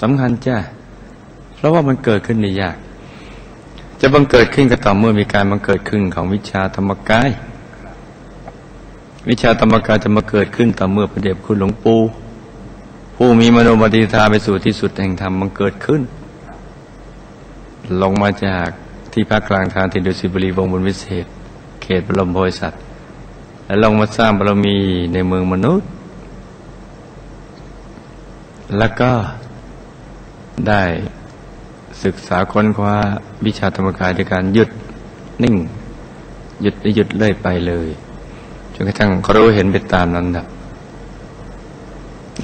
สำคัญจ้าเพราะว่ามันเกิดขึ้นในยาก จะบังเกิดขึ้นก็ต่อเมื่อมีการบังเกิดขึ้นของวิชาธรรมกาย วิชาธรรมกายจะมาเกิดขึ้นต่อเมื่อพระเดชคุณหลวงปู่ผู้มีมโนมติธาไปสู่ที่สุดแห่งธรรมมันเกิดขึ้น ลงมาจากที่ภาคกลางทางทินดุสิบุรีวงบนวิเศษ เขตบรมโพธิสัตว์และลงมาสร้างบารมีในเมืองมนุษย์ แล้วก็ ได้ศึกษาค้นคว้าวิชาธรรมกายด้วยการหยุดนิ่ง หยุดและหยุดเลื่อยไปเลยจนกระทั่งเขารู้เห็นไปตามนั้นนะ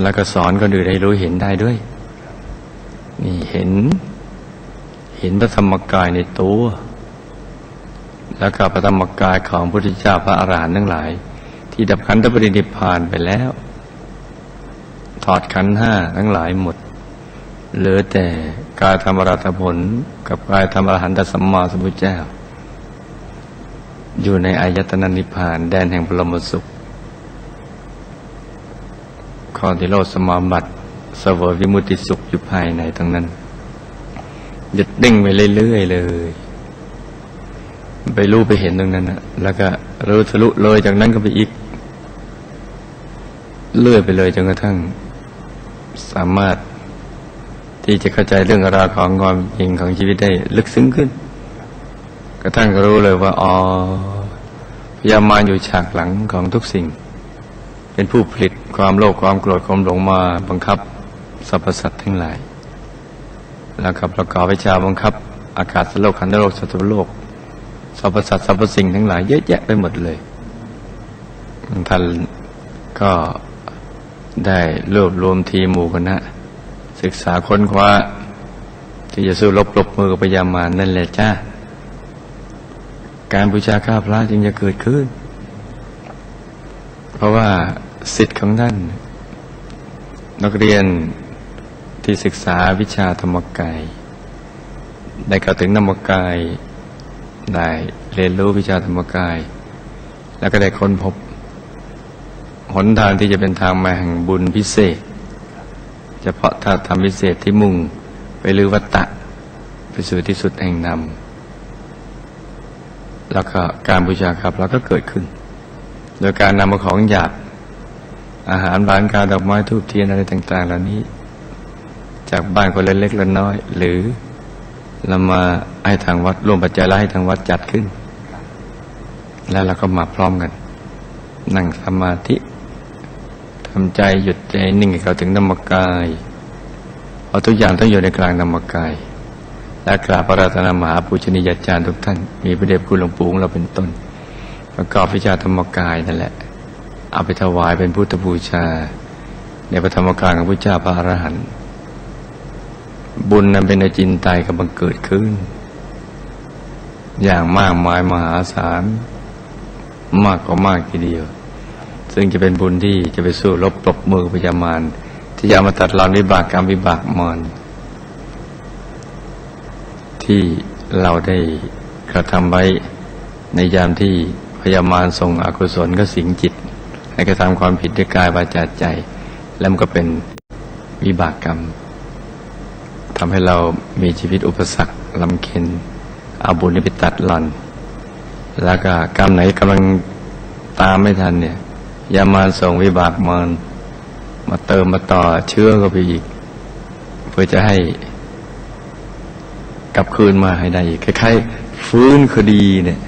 แล้วก็สอนคนอื่นให้รู้เห็นได้ด้วย นี่เห็น เห็นพระธรรมกายในตัว แล้วก็พระธรรมกายของพระพุทธเจ้าพระอรหันต์ทั้งหลาย ที่ดับขันธปรินิพพานไปแล้ว ถอดขันธ์ห้าทั้งหลายหมด เหลือแต่กายธรรมรัตผล กับกายธรรมอรหันตสัมมาสัมพุทธเจ้า อยู่ในอายตนะนิพพานแดนแห่งพรมสุขคอติโลสมาบัติเสวยวิมุติสุขอยู่ภายในทั้งนั้นหยุดดิ่งไปเรื่อยๆเลย ไปรู้ไปเห็นตรงนั้นนะแล้วก็รู้ทะลุเลยจากนั้นก็ไปอีก เลื่อยไปเลยจนกระทั่ง สามารถ ที่จะเข้าใจเรื่องราวของความจริงของชีวิตได้ลึกซึ้งขึ้น กระทั่งก็รู้เลยว่าอ๋อพยามารอยู่ฉากหลังของทุกสิ่ง เป็นผู้ผลิตความโลภความโกรธความหลงมาบังคับสรรพสัตว์ทั้งหลาย แล้วก็ประกอบวิชาบังคับ อากาศสโลกขันธโลกสัตวโลกสรรพสัตว์สรรพสิ่งทั้งหลายเยอะแยะไปหมดเลยท่านก็ได้รวบรวมทีมหมู่คณะ ศึกษาค้นคว้า ที่จะสู้รบปรบมือกับพยามารนั่นแหละจ้าการบูชาข้าพระจึงจะเกิดขึ้น เพราะว่าสิทธิ์ของท่านนักเรียนที่ศึกษาวิชาธรรมกาย ได้เข้าถึงธรรมกาย ได้เรียนรู้วิชาธรรมกาย แล้วก็ได้ค้นพบหนทางที่จะเป็นทางมาแห่งบุญพิเศษ เฉพาะถ้าทำพิเศษที่มุ่งไปลือวัตตะ ไปสู่ที่สุดแห่งนำแล้วก็การบูชาครับเราก็เกิดขึ้น โดยการนำของหยาบอาหารหวานกาดอกไม้ทูบเทียนอะไรต่าง ๆ เหล่านี้ จากบ้านคนเล็กๆละน้อย หรือเรามาให้ทางวัดรวมปัจจัยแล้วให้ทางวัดจัดขึ้น แล้วเราก็มาพร้อมกัน นั่งสมาธิ ทำใจหยุดใจนิ่งให้เข้าถึงธรรมกายเอาทุกอย่างต้องอยู่ในกลางธรรมกาย และกราบพระราตนมหาปุชนียาจารย์ทุกท่าน มีพระเดชคุณหลวงปู่ของเราเป็นต้น ประกอบวิชาธรรมกายนั่นแหละ เอาไปถวายเป็นพุทธบูชา ในพระธรรมกายของพระเจ้าพระอรหันต์บุญนั้นเป็นอจินไตยกำลังเกิดขึ้น อย่างมากมายมหาศาล มากกว่ามากทีเดียว ซึ่งจะเป็นบุญที่จะไปสู้รบปรบมือพยามารที่จะมาตัดรอนวิบากกรรมวิบากมารที่เราได้กระทำไว้ในยามที่พยามารส่งอกุศลก็สิงจิต ให้กระทำความผิดด้วยกายวาจาใจ แล้วมันก็เป็นวิบากกรรมทำให้เรามีชีวิตอุปสรรคลำเค็นเอาบุญนี้ไปตัดหล่อน แล้วก็กรรมไหนกำลังตามไม่ทันเนี่ย ย่ามาส่งวิบากมันมาเติมมาต่อเชื้อก็ไปอีก เพื่อจะให้กลับคืนมาให้ได้อีกคล้ายๆฟื้นคดีเนี่ย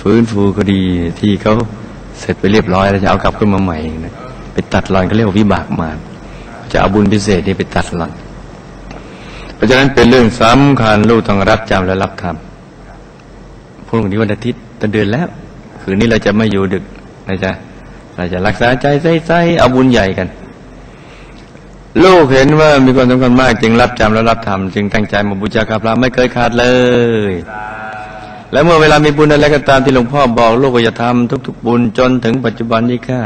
ฟื้นฟูคดีที่เขาเสร็จไปเรียบร้อยแล้วจะเอากลับขึ้นมาใหม่นะไปตัดหล่อนก็เรียกว่าวิบากมารจะเอาบุญพิเศษนี่ไปตัดหล่อนเพราะฉะนั้นเป็นเรื่องสำคัญลูกต้องรับจำและรับทำพรุ่งนี้วันอาทิตย์ต้นเดือนแล้ว คืนนี้เราจะไม่อยู่ดึกนะจ๊ะ เราจะรักษาใจใส่ๆเอาบุญใหญ่กัน ลูกเห็นว่ามีความสำคัญมากจึงรับจำและรับทำจึงตั้งใจมาบูชาคาพระไม่เคยขาดเลย แล้วเมื่อเวลามีบุญอะไรก็ตามที่หลวงพ่อบอกลูกก็จะทำทุกๆบุญจนถึงปัจจุบันนี้ค่ะ